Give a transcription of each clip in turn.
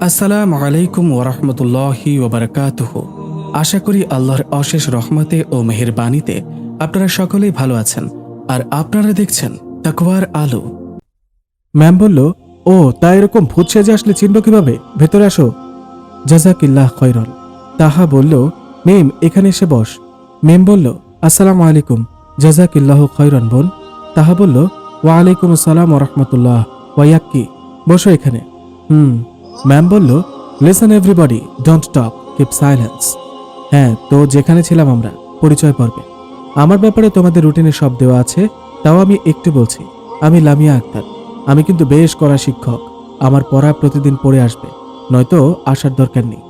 আসসালামু আলাইকুম ওরহমতুল্লাহি ওবরাকাতুহ আশা করি আল্লাহর অশেষ রহমতে ও মেহেরবানিতে আপনারা সকলেই ভালো আছেন আর আপনারা দেখছেন তাকওয়ার আলো। ম্যাম বলল, ও, তা এরকম ভূত সেজে আসলে চিনব কীভাবে? ভেতরে আসো। জাজাকিল্লাহ খৈরন। তাহা বলল মেম এখানে এসে বস। মেম বলল, আসসালামু আলাইকুম। জাজাকিল্লাহ খৈরন বোন, তাহা বলল ওয়ালাইকুম আসসালাম ওরহমতুল্লাহ ওয়াক্কি বসো এখানে। হুম। ম্যাম বলল listen everybody don't talk keep silence হ্যাঁ তো যেখানে ছিলাম আমরা, পরিচয় পর্বে। আমার ব্যাপারে তোমাদের রুটিনে সব দেওয়া আছে, তাও আমি একটু বলছি। আমি লামিয়া আক্তার। আমি কিন্তু বেশ করা শিক্ষক। আমার পড়া প্রতিদিন পড়ে আসবে। নয়তো আসার দরকার নেই।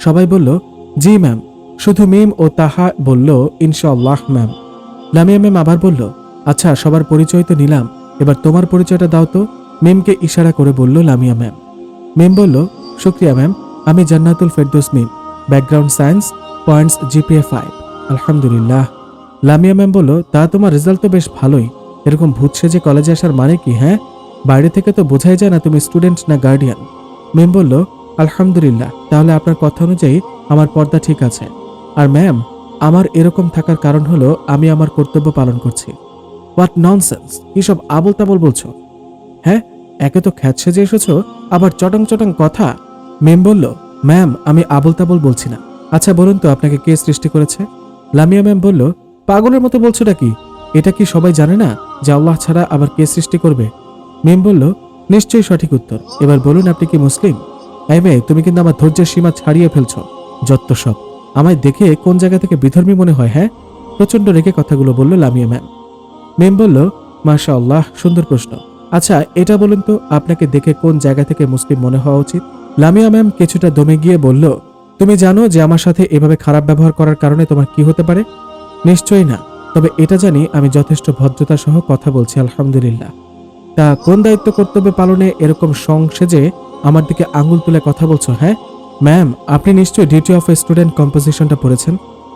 সবাই বলল, জি, ম্যাম। শুধু মিম ও তাহা বলল, ইনশাআল্লাহ, ম্যাম। লামিয়া ম্যাম আবার বলল আচ্ছা সবার পরিচয় তো নিলাম। এবার তোমার পরিচয়টা দাও তো। মিমকে ইশারা করে বলল, লামিয়া ম্যাম। মিম বলল, শুক্রিয়া ম্যাম, আমি Jannatul Ferdous Mim background science points GPA five আলহামদুলিল্লাহ। লামিয়া ম্যাম বলল, তা তোমার রেজাল্ট তো বেশ ভালোই। এরকম ভূত সেজে কলেজে আসার মানে কি হ্যাঁ? বাইরে থেকে তো বোঝাই যায় না তুমি স্টুডেন্ট না গার্ডিয়ান মিম বলল, আলহামদুলিল্লাহ, তাহলে আপনার কথা অনুযায়ী আমার পর্দা ঠিক আছে। আর ম্যাম, আমার এরকম থাকার কারণ হলো আমি আমার কর্তব্য পালন করছি। হোয়াট ননসেন্স, এসব আবল তাবল বলছো? হ্যাঁ একে তো খ্যাত সেজে এসেছ, আবার চটং চটং কথা। মেম বলল, ম্যাম, আমি আবল তাবল বলছি না। আচ্ছা বলুন তো আপনাকে কে সৃষ্টি করেছে? লামিয়া ম্যাম বলল, পাগলের মতো বলছোটা কি? এটা কি সবাই জানে না যে আল্লাহ ছাড়া আবার কে সৃষ্টি করবে? মেম বলল, নিশ্চয়ই সঠিক উত্তর। এবার বলুন, আপনি কি মুসলিম? এই তুমি কিন্তু আমার ধৈর্যের সীমা ছাড়িয়ে ফেলছ, যত সব। আমায় দেখে কোন জায়গা থেকে বিধর্মী মনে হয় হ্যাঁ? প্রচণ্ড রেগে কথাগুলো বলল লামিয়া ম্যাম। মেম বলল মাশা আল্লাহ সুন্দর প্রশ্ন। আচ্ছা এটা বলুন তো, আপনাকে দেখে কোন জায়গা থেকে মুসলিম মনে হওয়া উচিত? লামিয়া ম্যাম কিছুটা দমে গিয়ে বলল, তুমি জানো যে আমার সাথে এভাবে খারাপ ব্যবহার করার কারণে তোমার কি হতে পারে? নিশ্চয়ই না। তবে এটা জানি আমি যথেষ্ট ভদ্রতা সহ কথা বলছি, আলহামদুলিল্লাহ। তা কোন দায়িত্ব কর্তব্য পালনে এরকম সংসেজে আমার দিকে আঙুল তুলে কথা বলছো হ্যাঁ? ম্যাম, আপনি নিশ্চয়ই ডিউটি অফ স্টুডেন্ট কম্পোজিশনটা পড়েছেন।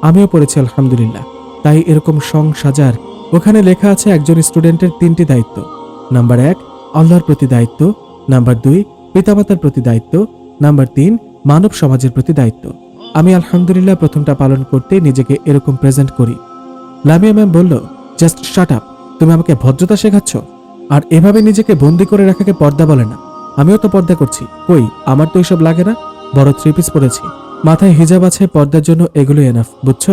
আমিও পড়েছি, আলহামদুলিল্লাহ। তাই এরকম সং সাজার ওখানে লেখা আছে একজন স্টুডেন্টের তিনটি দায়িত্ব। নাম্বার এক, আল্লাহর প্রতি দায়িত্ব। নাম্বার দুই, পিতামাতার প্রতি দায়িত্ব। নাম্বার তিন, মানব সমাজের প্রতি দায়িত্ব। আমি আলহামদুলিল্লাহ প্রথমটা পালন করতে নিজেকে এরকম প্রেজেন্ট করি। লামিয়া ম্যাম বলল জাস্ট শাট আপ তুমি আমাকে ভদ্রতা শেখাচ্ছ? আর এভাবে নিজেকে বন্দি করে রাখাকে পর্দা বলে না। আমিও তো পর্দা করছি। কই, আমার তো এসব লাগে না? বড় থ্রি পিস পরেছি। মাথায় হিজাব আছে, পর্দার জন্য এগুলো এনাফ বুঝছ?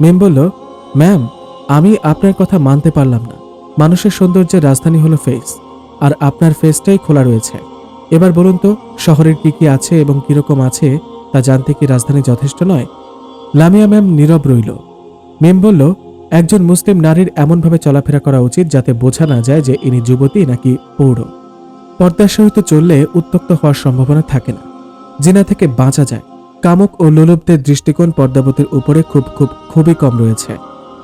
মেম বলল ম্যাম আমি আপনার কথা মানতে পারলাম না। মানুষের সৌন্দর্যের রাজধানী হলো ফেস আর আপনার ফেসটাই খোলা রয়েছে। এবার বলুন তো, শহরের কি কি আছে এবং কীরকম আছে, তা জানতে কি রাজধানী যথেষ্ট নয়? লামিয়া ম্যাম নীরব রইল। মেম বলল, একজন মুসলিম নারীর এমনভাবে চলাফেরা করা উচিত যাতে বোঝা না যায় যে ইনি যুবতী নাকি পৌর। পর্দার সহিত চললে উত্তক্ত হওয়ার সম্ভাবনা থাকে না। জিনা থেকে বাঁচা যায়। কামক ও লোলবদের দৃষ্টিকোণ পর্দাবতীর উপরে খুব খুব খুবই কম রয়েছে।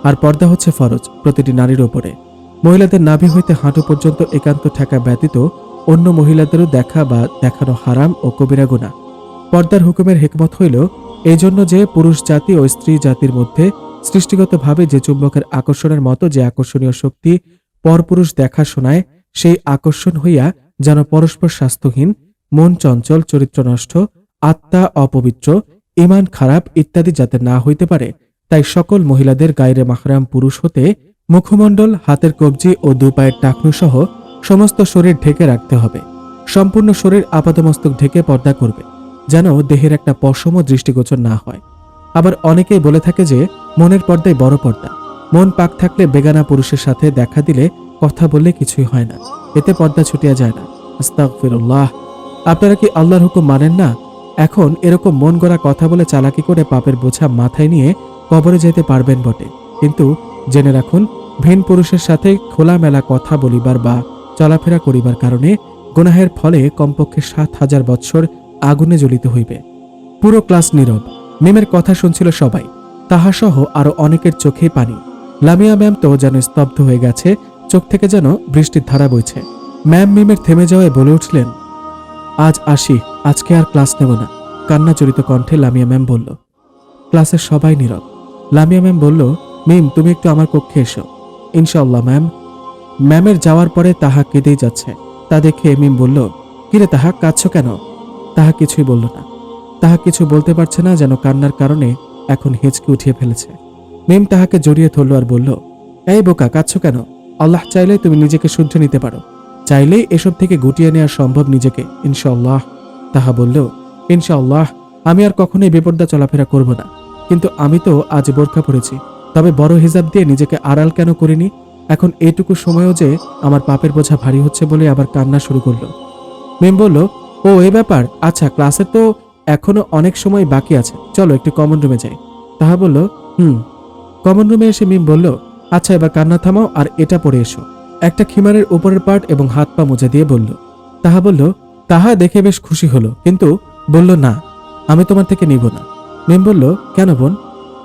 আর পর্দা হচ্ছে ফরজ প্রতিটি নারীর ওপরে মহিলাদের নাভি হইতে হাঁটু পর্যন্ত একান্ত ঠেকা ব্যতীত অন্য মহিলাদেরও দেখা বা দেখানো হারাম ও কবিরা গুণা পর্দার হুকুমের হেকমত হইল এই জন্য যে পুরুষ জাতি ও স্ত্রী জাতির মধ্যে সৃষ্টিগতভাবে যে চুম্বকের আকর্ষণের মতো যে আকর্ষণীয় শক্তি পরপুরুষ দেখা শোনায়, সেই আকর্ষণ হইয়া যেন পরস্পর স্বাস্থ্যহীন, মন চঞ্চল চরিত্র নষ্ট আত্মা অপবিত্র ইমান খারাপ ইত্যাদি যাতে না হইতে পারে, তাই সকল মহিলাদের গায়ের মাহরাম পুরুষ হতে মুখমণ্ডল, হাতের কবজি ও দুপায়ের টাকনু সহ সমস্ত শরীর ঢেকে রাখতে হবে। সম্পূর্ণ শরীর আপাতমস্তক ঢেকে পর্দা করবে, যেন দেহের একটা পশমও দৃষ্টিগোচর না হয়। আবার অনেকেই বলে থাকে যে, মনের পর্দায় বড় পর্দা। মন পাক থাকলে বেগানা পুরুষের সাথে দেখা দিলে কথা বললে কিছুই হয় না। এতে পর্দা ছুটিয়া যায় না। আস্তাগফিরুল্লাহ। আপনারা কি আল্লাহর হুকুম মানেন না? এখন এরকম মন গড়া কথা বলে চালাকি করে পাপের বোঝা মাথায় নিয়ে কবরে যেতে পারবেন বটে। কিন্তু জেনে রাখুন, ভিন পুরুষের সাথে খোলামেলা কথা বলিবার বা চলাফেরা করিবার কারণে গুনাহের ফলে কমপক্ষে সাত হাজার বৎসর আগুনে জ্বলিতে হইবে। পুরো ক্লাস নীরব, মিমের কথা শুনছিল সবাই তাহা সহ আরও অনেকের চোখে পানি। লামিয়া ম্যাম তো যেন স্তব্ধ হয়ে গেছে, চোখ থেকে যেন বৃষ্টির ধারা বইছে। ম্যাম মিমের থেমে যাওয়ায় বলে উঠলেন, আজ আসি, আজকে আর ক্লাস নেব না। কান্নাচরিত কণ্ঠে লামিয়া ম্যাম বলল। ক্লাসের সবাই নীরব। লামিয়া ম্যাম বলল মিম, তুমি একটু আমার কক্ষে এসো। ইনশাআল্লাহ, ম্যাম। ম্যামের যাওয়ার পরে তাহা কেঁদেই যাচ্ছে। তা দেখে মিম বলল, কিরে তাহা, কাঁদছ কেন? তাহা কিছুই বলল না। তাহা কিছু বলতে পারছে না, যেন কান্নার কারণে এখন হেঁচকে উঠিয়ে ফেলেছে। মিম তাহাকে জড়িয়ে ধরল আর বলল, এই বোকা, কাঁদছ কেন? আল্লাহ চাইলে তুমি নিজেকে শুদ্ধ নিতে পারো। চাইলেই এসব থেকে গুটিয়ে নেওয়া সম্ভব নিজেকে, ইনশাআল্লাহ। তাহা বলল, ইনশাআল্লাহ, আমি আর কখনোই বেপর্দা চলাফেরা করব না। কিন্তু আমি তো আজ বোরখা পড়েছি তবে বড় হিসাব দিয়ে নিজেকে আড়াল কেন করিনি? এখন এটুকু সময়ও যে আমার পাপের বোঝা ভারী হচ্ছে বলে আবার কান্না শুরু করল। মেম বলল, ও, এ ব্যাপার? আচ্ছা ক্লাসের তো এখনও অনেক সময় বাকি আছে। চলো একটু কমন রুমে যাই। তাহা বলল, হুম। কমন রুমে এসে মিম বলল আচ্ছা এবার কান্না থামাও আর এটা পরে এসো। একটা খিমারের উপরের পার্ট এবং হাত পা মোজা দিয়ে বলল, তাহা বলল, তাহা দেখে বেশ খুশি হলো, কিন্তু বলল, না, আমি তোমার থেকে নিব না। মিম বলল, কেন বোন?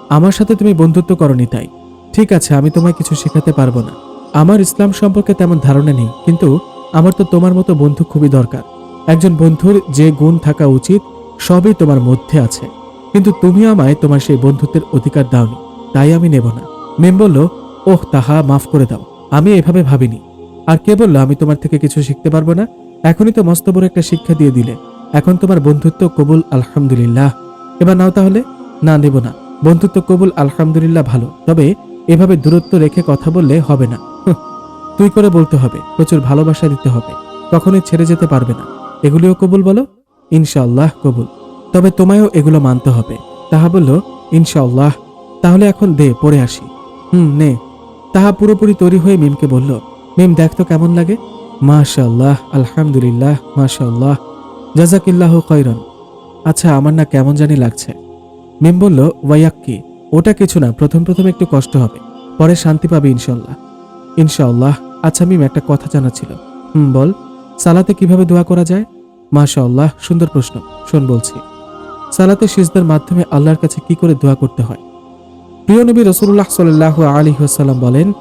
আমার সাথে তুমি বন্ধুত্ব করনি তাই। ঠিক আছে, আমি তোমায় কিছু শেখাতে পারব না। আমার ইসলাম সম্পর্কে তেমন ধারণা নেই, কিন্তু আমার তো তোমার মতো বন্ধু খুবই দরকার। একজন বন্ধুর যে গুণ থাকা উচিত, সবই তোমার মধ্যে আছে। কিন্তু তুমি আমায় তোমার সেই বন্ধুত্বের অধিকার দাওনি, তাই আমি নেব না। মেম বলল, ওহ, তাহা মাফ করে দাও। আমি এভাবে ভাবিনি। আর কে বলল, আমি তোমার থেকে কিছু শিখতে পারব না? এখনই তো মস্ত বড় একটা শিক্ষা দিয়ে দিলে। এখন তোমার বন্ধুত্ব কবুল, আলহামদুলিল্লাহ। এবার নাও তাহলে। না, নেব না। বন্ধুত্ব কবুল আলহামদুলিল্লাহ ভালো, তবে এভাবে দূরত্ব রেখে কথা বললে হবে না। তুই করে বলতে হবে, প্রচুর ভালোবাসা দিতে হবে, কখনোই ছেড়ে যেতে পারবে না। এগুলিও কবুল বলো? ইনশাআল্লাহ কবুল। তবে তোমায়ও এগুলো মানতে হবে। তাহা বলল, ইনশাআল্লাহ, তাহলে এখন দে, পড়ে আসি। হুম, নে। তাহা পুরোপুরি তৈরি হয়ে মিমকে বলল, মিম দেখ তো কেমন লাগে। মাশাআল্লাহ, আলহামদুলিল্লাহ, মাশাআল্লাহ। জাজাকিল্লাহ খৈরন আচ্ছা আমার না কেমন জানি লাগছে। মিম বলল ওয়াইয়াক্কি ওটা কিছু না, প্রথম প্রথম একটু কষ্ট হবে। পরে শান্তি পাবে ইনশাল্লাহ। ইনশাআল্লাহ আচ্ছা মিম, একটা কথা জানা ছিল। হুম, বল। সালাতে কীভাবে দোয়া করা যায়? মাশাআল্লাহ, সুন্দর প্রশ্ন। শোন, বলছি। সালাতে সিজদার মাধ্যমে আল্লাহর কাছে কি করে দোয়া করতে হয়? প্রিয় নবী রসুল্লাহ সাল্লাহ আলী সাল্লাম বলেন,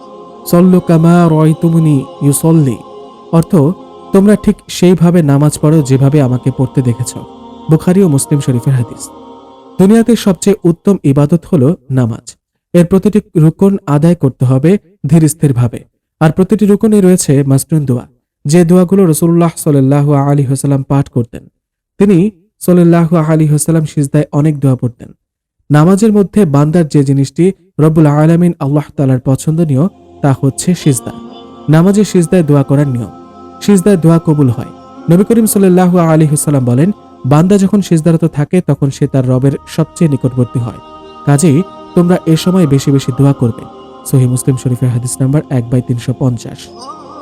সল্লু কামা রয় রয়তুমুনি ইউসল্লি। অর্থ, তোমরা ঠিক সেইভাবে নামাজ পড়ো যেভাবে আমাকে পড়তে দেখেছ। বুখারি ও মুসলিম শরীফের হাদিস। দুনিয়াতে সবচেয়ে উত্তম ইবাদত হল নামাজ। এর প্রতিটি রুকন আদায় করতে হবে ধীর স্থিরভাবে। আর প্রতিটি রুকনে রয়েছে মাসনুন দোয়া। যে দোয়াগুলো রসুল্লাহ সাল্লাহ আলী হাসাল্লাম পাঠ করতেন, তিনি সাল্লাহ আলী হাসাল্লাম সিজদায় অনেক দোয়া পড়তেন। নামাজের মধ্যে বান্দার যে জিনিসটি রব্বুল আলামিন আল্লাহ তালার পছন্দনীয়, তা হচ্ছে সিজদা। নামাজে সিজদায় দোয়া করার নিয়ম। সিজদায় দোয়া কবুল হয়। নবী করিম সাল্লাহ আলী হুসাল্লাম বলেন বান্দা যখন সিজদারত থাকে, তখন সে তার রবের সবচেয়ে নিকটবর্তী হয়। কাজেই তোমরা এ সময় বেশি বেশি দোয়া করবে। সহি মুসলিম শরীফের হাদিস নাম্বার এক বাই তিনশো পঞ্চাশ।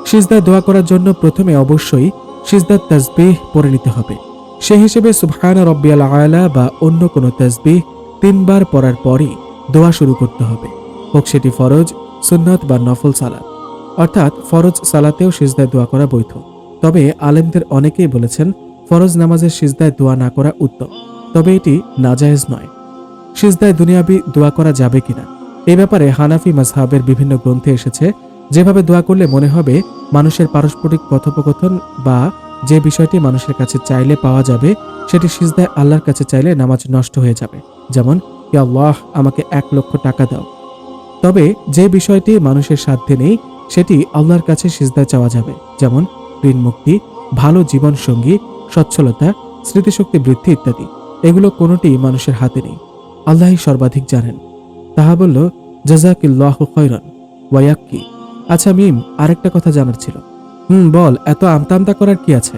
সিজদায় দোয়া করার জন্য প্রথমে অবশ্যই সিজদার তাজবিহ পড়ে নিতে হবে। সে হিসেবে সুবহান রব্বিয়াল আয়লা বা অন্য কোনো তাজবিহ তিনবার পড়ার পরই দোয়া শুরু করতে হবে। হোক সেটি ফরজ, সুন্নত বা নফল সালাত। অর্থাৎ ফরজ সালাতেও সিজদায় দোয়া করা বৈধ। তবে আলেমদের অনেকেই বলেছেন ফরজ নামাজের সিজদায় দোয়া না করা উত্তম। তবে এটি নাজায়েজ নয়। সিজদায় দুনিয়াবি দোয়া করা যাবে কিনা? এ ব্যাপারে হানাফি মাজহাবের বিভিন্ন গ্রন্থে এসেছে, যেভাবে দোয়া করলে মনে হবে মানুষের পারস্পরিক কথোপকথন বা যে বিষয়টি মানুষের কাছে চাইলে পাওয়া যাবে, সেটি সিজদায় আল্লাহর কাছে চাইলে নামাজ নষ্ট হয়ে যাবে। যেমন ইয়া আল্লাহ, আমাকে এক লক্ষ টাকা দাও। তবে যে বিষয়টি মানুষের সাধ্যে নেই, সেটি আল্লাহর কাছে সিজদায় চাওয়া যাবে। যেমন, ঋণ মুক্তি, ভালো জীবন সঙ্গী সচ্ছলতা, স্মৃতিশক্তি বৃদ্ধি ইত্যাদি। এগুলো কোনোটি মানুষের হাতে নেই। আল্লাহই সর্বাধিক জানেন। তাহা বলল, জাজাকিল্লাহ খৈরন ওয়াইয়াক্কি আচ্ছা মিম, আরেকটা কথা জানার ছিল। হুম, বল, এত আমতা আমতা করার কি আছে?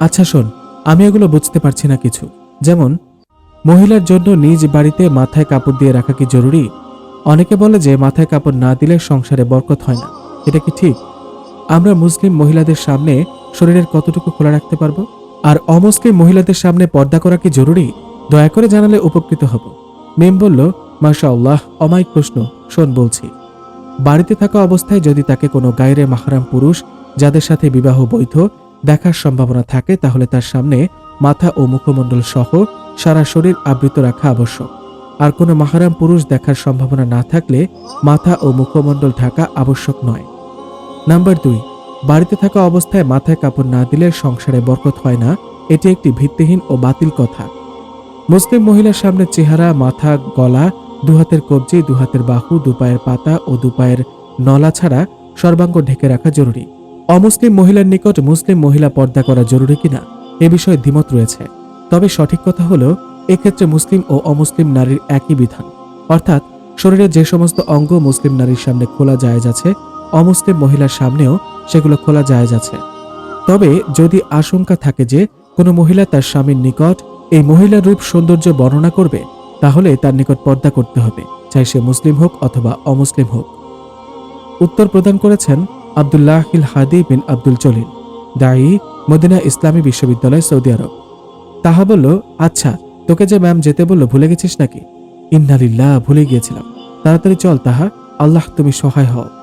আচ্ছা শোন, আমি এগুলো বুঝতে পারছি না কিছু। যেমন, মহিলার জন্য নিজ বাড়িতে মাথায় কাপড় দিয়ে রাখা কি জরুরি? অনেকে বলে যে মাথায় কাপড় না দিলে সংসারে বরকত হয় না। এটা কি ঠিক? আমরা মুসলিম মহিলাদের সামনে শরীরের কতটুকু খোলা রাখতে পারব? আর অমুসলিম মহিলাদের সামনে পর্দা করা কি জরুরি? দয়া করে জানালে উপকৃত হব। মেম বলল মাশা আল্লাহ অমায়িক প্রশ্ন, শোন বলছি। বাড়িতে থাকা অবস্থায় যদি তাকে কোনো গায়রে মাহারাম পুরুষ, যাদের সাথে বিবাহ বৈধ, দেখার সম্ভাবনা থাকে, তাহলে তার সামনে মাথা ও মুখমণ্ডল সহ সারা শরীর আবৃত রাখা আবশ্যক। আর কোনো মাহারাম পুরুষ দেখার সম্ভাবনা না থাকলে মাথা ও মুখমণ্ডল ঢাকা আবশ্যক নয়। নাম্বার দুই বাড়িতে থাকা অবস্থায় মাথায় কাপড় না দিলে সংসারে বরকত হয় না, এটি একটি ভিত্তিহীন ও বাতিল কথা। মুসলিম মহিলার সামনে চেহারা, মাথা, গলা, দুহাতের কবজি, দুহাতের বাহু, দুপায়ের পাতা ও দুপায়ের নলা ছাড়া সর্বাঙ্গ ঢেকে রাখা জরুরি। অমুসলিম মহিলার নিকট মুসলিম মহিলা পর্দা করা জরুরি কিনা, এ বিষয়ে দ্বিমত রয়েছে। তবে সঠিক কথা হলো, এক্ষেত্রে মুসলিম ও অমুসলিম নারীর একই বিধান। অর্থাৎ, শরীরের যে সমস্ত অঙ্গ মুসলিম নারীর সামনে খোলা জায়েজ আছে অমুসলিম মহিলার সামনেও সেগুলো খোলা জায়েজ আছে। তবে যদি আশঙ্কা থাকে যে কোনো মহিলা তার স্বামীর নিকট এই মহিলার রূপ সৌন্দর্য বর্ণনা করবে, তাহলে তার নিকট পর্দা করতে হবে, চাই সে মুসলিম হোক অথবা অমুসলিম হোক। উত্তর প্রদান করেছেন আবদুল্লাহিল হাদি বিন আব্দুল জলিল দায়ী মদিনা ইসলামী বিশ্ববিদ্যালয়, সৌদি আরব। তাহা বলল আচ্ছা তোকে যে ম্যাম যেতে বলল, ভুলে গেছিস নাকি? ইন্নালিল্লাহ ভুলে গিয়েছিলাম। তাড়াতাড়ি চল তাহা, আল্লাহ তুমি সহায় হও।